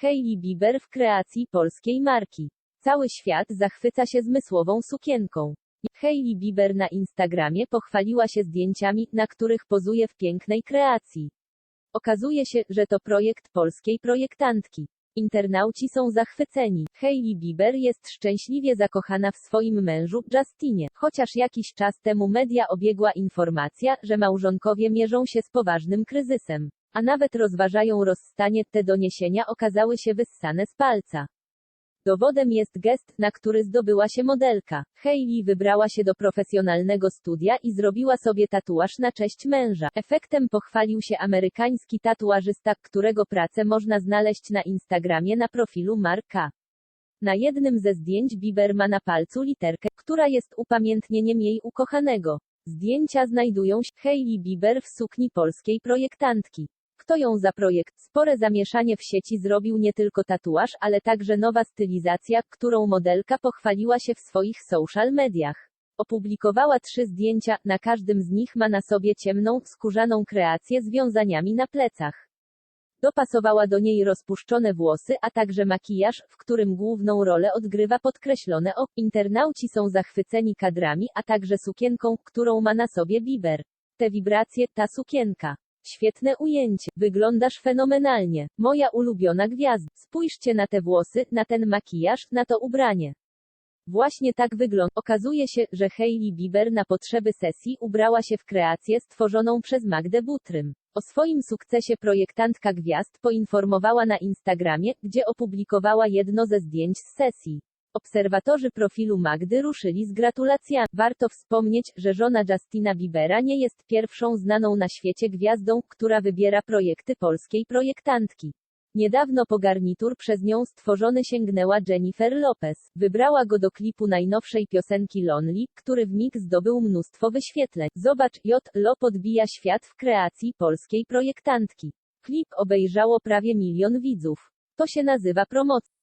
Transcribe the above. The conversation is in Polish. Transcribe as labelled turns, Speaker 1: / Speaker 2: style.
Speaker 1: Hailey Bieber w kreacji polskiej marki. Cały świat zachwyca się zmysłową sukienką. Hailey Bieber na Instagramie pochwaliła się zdjęciami, na których pozuje w pięknej kreacji. Okazuje się, że to projekt polskiej projektantki. Internauci są zachwyceni. Hailey Bieber jest szczęśliwie zakochana w swoim mężu, Justinie. Chociaż jakiś czas temu media obiegła informacja, że małżonkowie mierzą się z poważnym kryzysem. A nawet rozważają rozstanie, te doniesienia okazały się wyssane z palca. Dowodem jest gest, na który zdobyła się modelka. Hailey wybrała się do profesjonalnego studia i zrobiła sobie tatuaż na cześć męża. Efektem pochwalił się amerykański tatuażysta, którego pracę można znaleźć na Instagramie na profilu Marka. Na jednym ze zdjęć Bieber ma na palcu literkę, która jest upamiętnieniem jej ukochanego. Zdjęcia znajdują się Hailey Bieber w sukni polskiej projektantki. Kto ją za projekt? Spore zamieszanie w sieci zrobił nie tylko tatuaż, ale także nowa stylizacja, którą modelka pochwaliła się w swoich social mediach. Opublikowała trzy zdjęcia, na każdym z nich ma na sobie ciemną, skórzaną kreację z wiązaniami na plecach. Dopasowała do niej rozpuszczone włosy, a także makijaż, w którym główną rolę odgrywa podkreślone oko. Internauci są zachwyceni kadrami, a także sukienką, którą ma na sobie Bieber. Te wibracje, ta sukienka. Świetne ujęcie. Wyglądasz fenomenalnie. Moja ulubiona gwiazda. Spójrzcie na te włosy, na ten makijaż, na to ubranie. Właśnie tak wygląda. Okazuje się, że Hailey Bieber na potrzeby sesji ubrała się w kreację stworzoną przez Magdę Butrym. O swoim sukcesie projektantka gwiazd poinformowała na Instagramie, gdzie opublikowała jedno ze zdjęć z sesji. Obserwatorzy profilu Magdy ruszyli z gratulacjami. Warto wspomnieć, że żona Justina Biebera nie jest pierwszą znaną na świecie gwiazdą, która wybiera projekty polskiej projektantki. Niedawno po garnitur przez nią stworzony sięgnęła Jennifer Lopez. Wybrała go do klipu najnowszej piosenki Lonely, który w mig zdobył mnóstwo wyświetleń. Zobacz, J. Lo podbija świat w kreacji polskiej projektantki. Klip obejrzało prawie milion widzów. To się nazywa promocja.